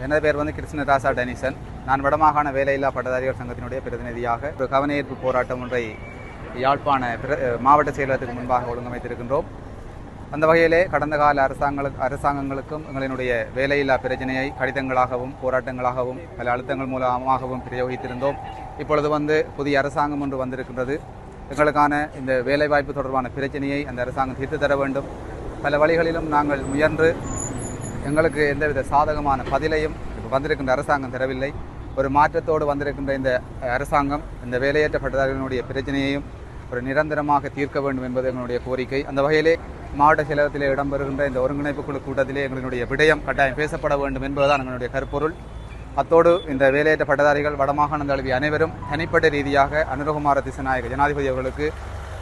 எனது பேர் வந்து கிருஷ்ணதாசா டெனிசன். நான் வடமாகாண வேலையில்லா பட்டதாரிகள் சங்கத்தினுடைய பிரதிநிதியாக ஒரு கவனஈர்ப்பு போராட்டம் ஒன்றை யாழ்ப்பாண பிர- மாவட்ட செயலகத்துக்கு முன்பாக ஒழுங்கமைத்திருக்கின்றோம். அந்த வகையிலே கடந்த கால அரசாங்களுக்கு அரசாங்கங்களுக்கும் எங்களினுடைய வேலையில்லா பிரச்சனையை கடிதங்களாகவும் போராட்டங்களாகவும் பல அழுத்தங்கள் மூலமாகவும் பிரயோகித்திருந்தோம். இப்பொழுது வந்து புதிய அரசாங்கம் ஒன்று வந்திருக்கின்றது. எங்களுக்கான இந்த வேலைவாய்ப்பு தொடர்பான பிரச்சனையை அந்த அரசாங்கம் தீர்த்து தர வேண்டும். பல வழிகளிலும் நாங்கள் முயன்று எங்களுக்கு எந்தவித சாதகமான பதிலையும் வந்திருக்கின்ற அரசாங்கம் தரவில்லை. ஒரு மாற்றத்தோடு வந்திருக்கின்ற இந்த அரசாங்கம் இந்த வேலையேற்றப்பட்டதாரர்களுடைய பட்டதாரிகளுடைய பிரச்சனையையும் ஒரு நிரந்தரமாக தீர்க்க வேண்டும் என்பது எங்களுடைய கோரிக்கை. அந்த வகையிலே மாவட்ட செயலகத்திலே இடம்பெறுகின்ற இந்த ஒருங்கிணைப்பு குழு கூட்டத்திலே எங்களுடைய விடயம் கட்டாயம் பேசப்பட வேண்டும் என்பதுதான் எங்களுடைய கருப்பொருள். அத்தோடு இந்த வேலையற்ற பட்டதாரிகள் வடமாகாண தழுவி அனைவரும் தனிப்பட்ட ரீதியாக அனுரகுமார திசநாயக ஜனாதிபதி அவர்களுக்கு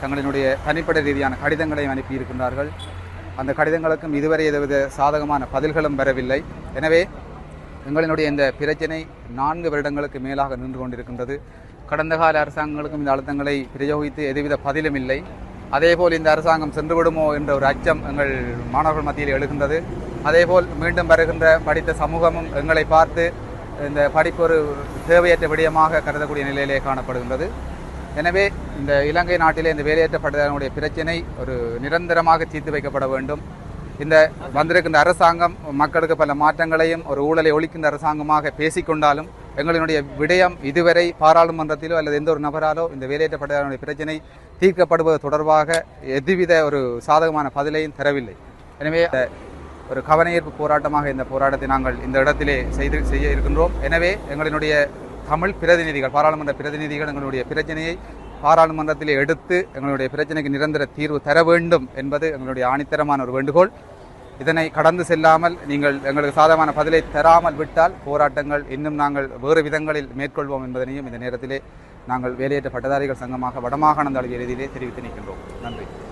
தங்களினுடைய தனிப்பட்ட ரீதியான கடிதங்களையும் அனுப்பியிருக்கின்றார்கள். அந்த கடிதங்களுக்கும் இதுவரை எதுவித சாதகமான பதில்களும் வரவில்லை. எனவே எங்களினுடைய இந்த பிரச்சனை நான்கு வருடங்களுக்கு மேலாக நின்று கொண்டிருக்கின்றது. கடந்த கால அரசாங்கங்களுக்கும் இந்த அழுத்தங்களை பிரயோகித்து எதுவித பதிலும் இல்லை. அதேபோல் இந்த அரசாங்கம் சென்றுவிடுமோ என்ற ஒரு அச்சம் எங்கள் மாணவர்கள் மத்தியில் எழுகின்றது. அதேபோல் மீண்டும் வருகின்ற படித்த சமூகமும் எங்களை பார்த்து இந்த படிப்பு ஒரு தேவையற்ற விடயமாக கருதக்கூடிய நிலையிலே காணப்படுகின்றது. எனவே இந்த இலங்கை நாட்டிலே இந்த வேலையற்ற பிரச்சனை பிரச்சினை ஒரு நிரந்தரமாக தீர்த்து வைக்கப்பட வேண்டும். இந்த வந்திருக்கின்ற அரசாங்கம் மக்களுக்கு பல மாற்றங்களையும் ஒரு ஊழலை ஒழிக்கின்ற அரசாங்கமாக பேசிக்கொண்டாலும் எங்களினுடைய விடயம் இதுவரை பாராளுமன்றத்திலோ அல்லது எந்த ஒரு நபராலோ இந்த வேலையேற்றப்பட்டதனுடைய பிரச்சனை தீர்க்கப்படுவது தொடர்பாக எதுவித ஒரு சாதகமான பதிலையும் தரவில்லை. எனவே ஒரு கவனஈர்ப்பு போராட்டமாக இந்த போராட்டத்தை நாங்கள் இந்த இடத்திலே செய்து செய்ய இருக்கின்றோம். எனவே எங்களினுடைய தமிழ் பிரதிநிதிகள் பாராளுமன்ற பிரதிநிதிகள் எங்களுடைய பிரச்சனையை பாராளுமன்றத்திலே எடுத்து எங்களுடைய பிரச்சனைக்கு நிரந்தர தீர்வு தர வேண்டும் என்பது எங்களுடைய ஆணித்தரமான ஒரு வேண்டுகோள். இதனை கடந்து செல்லாமல் நீங்கள் எங்களுக்கு சாதகமான பதிலை தராமல் விட்டால் போராட்டங்கள் இன்னும் நாங்கள் வேறு விதங்களில் மேற்கொள்வோம் என்பதனையும் இந்த நேரத்திலே நாங்கள் வேலையேற்ற பட்டதாரிகள் சங்கமாக வடமாகாண தழுவிய தெரிவித்து நிற்கின்றோம். நன்றி.